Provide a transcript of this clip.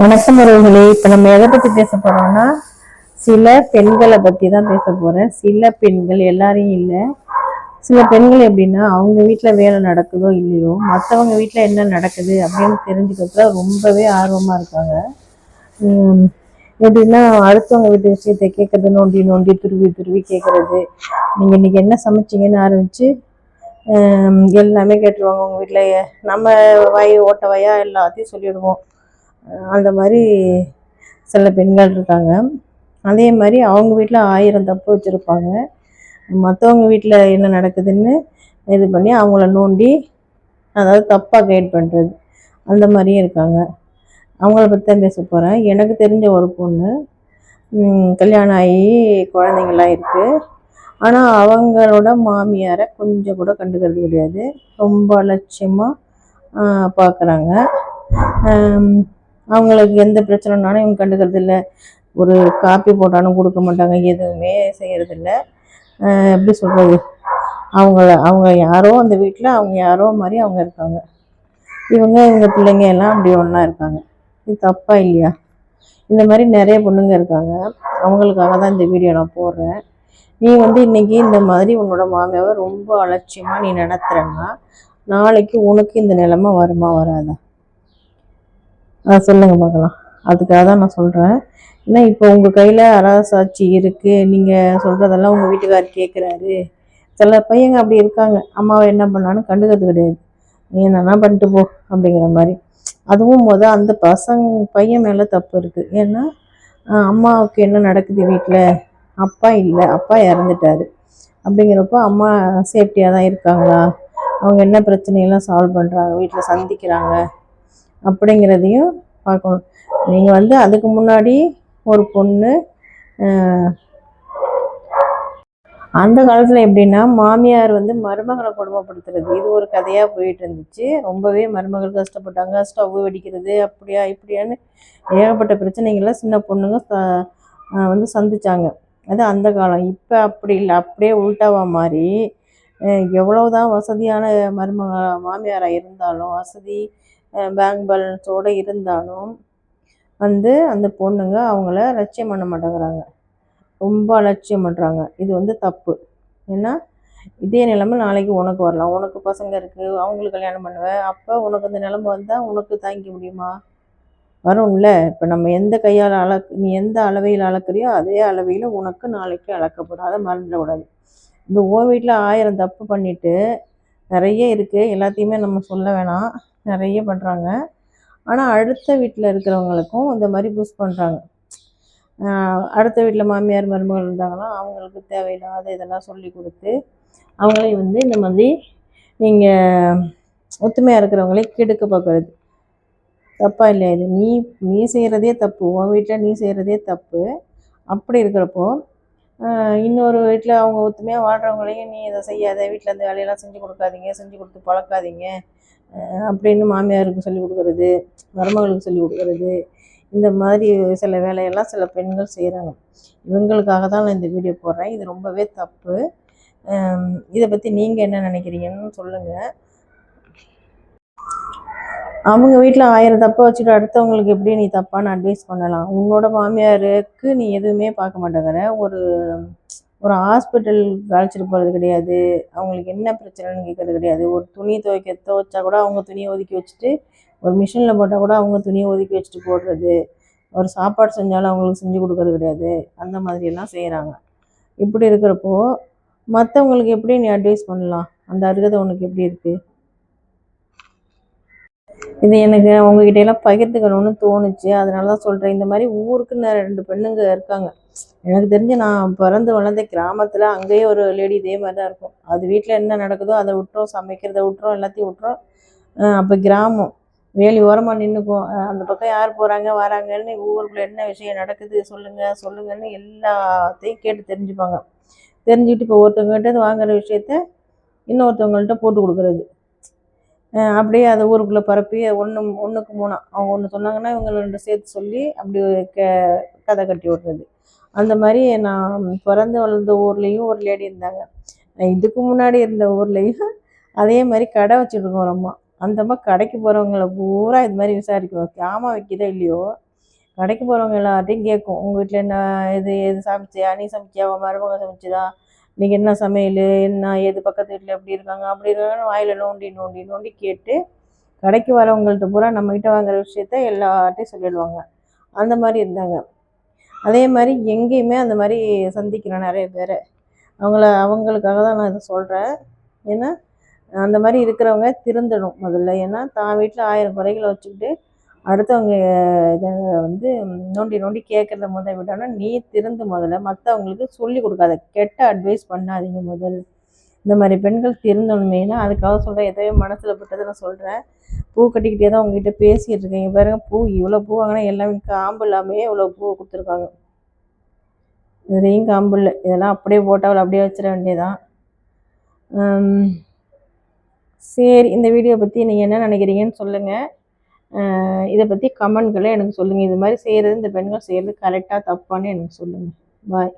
வணக்கம் உறவுகளே இப்ப நம்ம எதை பத்தி பேச போறோம்னா சில பெண்களை பத்தி தான் பேச போறேன். சில பெண்கள் எல்லாரையும் இல்லை. சில பெண்கள் எப்படின்னா அவங்க வீட்டில் வேலை நடக்குதோ இல்லையோ மற்றவங்க வீட்டில் என்ன நடக்குது அப்படின்னு தெரிஞ்சுக்கிறதுல ரொம்பவே ஆர்வமா இருக்காங்க. எப்படின்னா அடுத்தவங்க வீட்டு விஷயத்தை கேட்கறது நோண்டி நோண்டி துருவி துருவி கேட்கறது. நீங்க இன்னைக்கு என்ன சமைச்சிங்கன்னு ஆரம்பிச்சு எல்லாமே கேட்டுருவாங்க உங்க வீட்டில் நம்ம வாய் ஓட்ட வாயா எல்லாத்தையும் சொல்லிடுவோம். அந்த மாதிரி சில பெண்கள் இருக்காங்க. அதே மாதிரி அவங்க வீட்டில் ஆயிரம் தப்பு வச்சுருப்பாங்க. மற்றவங்க வீட்டில் என்ன நடக்குதுன்னு இது பண்ணி அவங்கள நோண்டி அதாவது தப்பாக கைட் பண்ணுறது அந்த மாதிரியும் இருக்காங்க. அவங்கள பற்றி தான் பேச போகிறேன் எனக்கு தெரிஞ்ச ஒரு பொண்ணு கல்யாணம் ஆகி குழந்தைங்களாம் இருக்குது ஆனால் அவங்களோட மாமியாரை கொஞ்சம் கூட கண்டுக்கிறது கிடையாது. ரொம்ப அலட்சியமாக பார்க்குறாங்க அவங்களுக்கு எந்த பிரச்சனைனாலும் இவங்க கண்டுக்கிறது இல்லை. ஒரு காப்பி போட்டாலும் கொடுக்க மாட்டாங்க. எதுவுமே செய்கிறதில்ல எப்படி சொல்கிறது அவங்கள அவங்க யாரோ அந்த வீட்டில் அவங்க யாரோ மாதிரி அவங்க இருக்காங்க. இவங்க இவங்க பிள்ளைங்க எல்லாம் அப்படி ஒன்றா இருக்காங்க. இது தப்பா இல்லையா? இந்த மாதிரி நிறைய பொண்ணுங்க இருக்காங்க. அவங்களுக்காக தான் இந்த வீடியோ நான் போடுறேன். நீ வந்து இன்றைக்கி இந்த மாதிரி உன்னோட மாமியாவை ரொம்ப அலட்சியமாக நீ நடத்துறேன்னா நாளைக்கு உனக்கு இந்த நிலைமை வருமா வராதா? ஆ சொல்லுங்க பார்க்கலாம். அதுக்காக தான் நான் சொல்கிறேன் ஏன்னா இப்போ உங்கள் கையில் அரசாட்சி இருக்குது நீங்கள் சொல்கிறதெல்லாம் உங்கள் வீட்டுக்காரர் கேட்குறாரு சில பையங்க அப்படி இருக்காங்க. அம்மாவை என்ன பண்ணாலும் கண்டுக்கிறது கிடையாது. நீ என்னன்னா பண்ணிட்டு போ அப்படிங்கிற மாதிரி. அதுவும் முத அந்த பசங்க பையன் மேலே தப்பு இருக்குது ஏன்னா அம்மாவுக்கு என்ன நடக்குது வீட்டில் அப்பா இல்லை. அப்பா இறந்துட்டாரு. அப்படிங்கிறப்போ அம்மா சேஃப்டியாக தான் இருக்காங்களா? அவங்க என்ன பிரச்சனையெல்லாம் சால்வ் பண்ணுறாங்க வீட்டில் சந்திக்கிறாங்க. அப்படிங்கிறதையும் பார்க்கணும். நீங்கள் வந்து அதுக்கு முன்னாடி ஒரு பொண்ணு அந்த காலத்தில் எப்படின்னா மாமியார் வந்து மருமகளை கொடுமைப்படுத்துறது. இது ஒரு கதையாக போயிட்டு இருந்துச்சு. ரொம்பவே மருமகள் கஷ்டப்பட்டாங்க. ஸ்டவ் வெடிக்கிறது அப்படியா இப்படியான்னு ஏகப்பட்ட பிரச்சனைகளை சின்ன பொண்ணுங்க ச- வந்து சந்திச்சாங்க. அது அந்த காலம். இப்போ அப்படி இல்லை. அப்படியே உள்டாவா மாதிரி எவ்வளவுதான் வசதியான மருமக மாமியாராக இருந்தாலும் வசதி பேங்க் பேலன்ஸோடு இருந்தாலும் வந்து அந்த பொண்ணுங்க அவங்கள லட்சியம் பண்ண மாட்டேங்கிறாங்க. ரொம்ப அலட்சியம் பண்ணுறாங்க இது வந்து தப்பு. ஏன்னா இதே நிலைமை நாளைக்கு உனக்கு வரலாம். உனக்கு பசங்க இருக்குது அவங்களுக்கு கல்யாணம் பண்ணுவேன் அப்போ உனக்கு அந்த நிலைமை வந்தால் உனக்கு தாங்கிக்க முடியுமா? வரும்ல. இப்போ நம்ம எந்த கையால் அளக் நீ எந்த அளவையில் அளக்குறியோ அதே அளவையில் உனக்கு நாளைக்கு அளக்கப்படும் அதை மறந்துடக்கூடாது இந்த ஓ வீட்டில் ஆயிரம் தப்பு பண்ணிவிட்டு நிறைய இருக்குது எல்லாத்தையுமே நம்ம சொல்ல வேணாம். நிறைய பண்ணுறாங்க ஆனால் அடுத்த வீட்டில் இருக்கிறவங்களுக்கும் இந்த மாதிரி புஷ் பண்ணுறாங்க அடுத்த வீட்டில் மாமியார் மருமகள் இருந்தாங்கன்னா அவங்களுக்கு தேவையில்லாத இதெல்லாம் சொல்லி கொடுத்து அவங்களையும் வந்து இந்த மாதிரி நீங்கள் ஒத்துமையாக இருக்கிறவங்களே கெடுக்க பார்க்குறது தப்பாக இல்லையா இது? நீ நீ செய்கிறதே தப்பு. உன் வீட்டில் நீ செய்கிறதே தப்பு. அப்படி இருக்கிறப்போ இன்னொரு வீட்டில் அவங்க ஒத்துமையாக வாழ்கிறவங்களையும் நீ இதை செய்யாத வீட்டில் இந்த வேலையெல்லாம் செஞ்சு கொடுக்காதீங்க செஞ்சு கொடுத்து பழக்காதீங்க. அப்படின்னு மாமியாருக்கு சொல்லி கொடுக்குறது மருமகளுக்கு சொல்லி கொடுக்குறது இந்த மாதிரி சில வேலையெல்லாம் சில பெண்கள் செய்கிறாங்க இவங்களுக்காக தான் நான் இந்த வீடியோ போடுறேன். இது ரொம்பவே தப்பு. இதை பற்றி நீங்கள் என்ன நினைக்கிறீங்கன்னு சொல்லுங்கள் அவங்க வீட்டில் ஆயிரம் தப்பை வச்சுட்டு அடுத்தவங்களுக்கு எப்படி நீ தப்பான்னு அட்வைஸ் பண்ணலாம்? உன்னோட மாமியாருக்கு நீ எதுவுமே பார்க்க மாட்டேங்கிற ஒரு ஒரு ஹாஸ்பிட்டல் அழைச்சிட்டு போகிறது கிடையாது. அவங்களுக்கு என்ன பிரச்சனைன்னு கேட்கறது கிடையாது. ஒரு துணி துவைக்க துவைச்சா கூட அவங்க துணியை ஒதுக்கி வச்சுட்டு ஒரு மிஷினில் போட்டால் கூட அவங்க துணியை ஒதுக்கி வச்சுட்டு போடுறது. ஒரு சாப்பாடு செஞ்சாலும் அவங்களுக்கு செஞ்சு கொடுக்கறது கிடையாது. அந்த மாதிரியெல்லாம் செய்கிறாங்க இப்படி இருக்கிறப்போ மற்றவங்களுக்கு எப்படி நீ அட்வைஸ் பண்ணலாம்? அந்த அருகதை உனக்கு எப்படி இருக்குது இது எனக்கு உங்ககிட்ட எல்லாம் பகிர்ந்துக்கணும்னு தோணுச்சு. அதனால தான் சொல்கிறேன் இந்த மாதிரி ஊருக்கு நான் ரெண்டு பெண்ணுங்க இருக்காங்க. எனக்கு தெரிஞ்சு நான் பிறந்து வளர்ந்த கிராமத்தில் அங்கேயே ஒரு லேடி இதே மாதிரி தான் இருக்கும். அது வீட்டில் என்ன நடக்குதோ அதை விட்டுறோம் சமைக்கிறத விட்டுறோம் எல்லாத்தையும் விட்டுறோம் அப்போ கிராமம். வேலி ஓரமாக நின்றுக்கும் அந்த பக்கம் யார் போகிறாங்க வராங்கன்னு ஊருக்குள்ளே என்ன விஷயம் நடக்குது சொல்லுங்கள் சொல்லுங்கன்னு எல்லாத்தையும் கேட்டு தெரிஞ்சுப்பாங்க. தெரிஞ்சுக்கிட்டு இப்போ ஒருத்தவங்ககிட்ட வாங்குற விஷயத்த இன்னொருத்தவங்கள்ட்ட போட்டு கொடுக்குறது. அப்படியே அதை ஊருக்குள்ளே பரப்பி ஒன்று ஒன்றுக்கு மூணா. அவங்க ஒன்று சொன்னாங்கன்னா இவங்க ரெண்டு சேர்த்து சொல்லி அப்படி க கதை கட்டி விட்றது. அந்த மாதிரி நான் பிறந்து வளர்ந்த ஊர்லேயும் ஒரு லேடி இருந்தாங்க. இதுக்கு முன்னாடி இருந்த ஊர்லேயும் அதே மாதிரி கடை வச்சுருக்கோம் ஒரு அம்மா. அந்த அம்மா கடைக்கு போகிறவங்கள பூரா இது மாதிரி விசாரிக்கும். ஜாமான் வைக்கிறதோ இல்லையோ? கடைக்கு போகிறவங்க எல்லார்ட்டையும் கேட்கும். உங்கள் வீட்டில் என்ன இது எது சமைச்சியா நீ சமைச்சியா உன் மருமக சமைச்சதா? இன்றைக்கி என்ன சமையல் என்ன ஏது பக்கத்து வீட்டில் எப்படி இருக்காங்க அப்படி இருக்காங்கன்னு வாயில் நோண்டி நோண்டி நோண்டி கேட்டு கடைக்கு வரவங்கள்ட்ட பூரா நம்மக்கிட்ட வாங்குற விஷயத்த எல்லார்ட்டையும் சொல்லிடுவாங்க. அந்த மாதிரி இருந்தாங்க. அதே மாதிரி எங்கேயுமே அந்த மாதிரி சந்திக்கிறேன் நிறைய பேரை. அவங்கள அவங்களுக்காக தான் நான் இதை சொல்கிறேன் ஏன்னா அந்த மாதிரி இருக்கிறவங்க திருந்தணும் முதல்ல. ஏன்னா தான் வீட்டில் ஆயிரம் குறைகளை வச்சுக்கிட்டு அடுத்தவங்க இதை வந்து நோண்டி நோண்டி கேட்குறத முதல் விட்டோம்னா நீ திருந்து முதல்ல மற்றவங்களுக்கு சொல்லி கொடுக்காத. கெட்ட அட்வைஸ் பண்ணாதீங்க முதல். இந்த மாதிரி பெண்கள் திருந்தணும் மெயினாக அதுக்காக சொல்கிறேன் எதையோ மனசில் பட்டதை நான் சொல்கிறேன் பூ கட்டிக்கிட்டே தான் உங்ககிட்ட பேசிகிட்டு இருக்கேன். இங்க பாருங்க பூ இவ்வளோ பூ வாங்கினா எல்லாமே காம்பு இல்லாமையே இவ்வளோ பூ கொடுத்துருக்காங்க. இதுலேயும் காம்பு இல்லை. இதெல்லாம் அப்படியே போட்டால் அப்படியே வச்சிட வேண்டியதான் சரி இந்த வீடியோ பற்றி நீங்கள் என்ன நினைக்கிறீங்கன்னு சொல்லுங்கள் இதை பற்றி கமெண்ட்களை எனக்கு சொல்லுங்கள் இது மாதிரி செய்கிறது இந்த பெண்கள் செய்கிறது கரெக்டாக தப்பான்னு எனக்கு சொல்லுங்கள் பாய்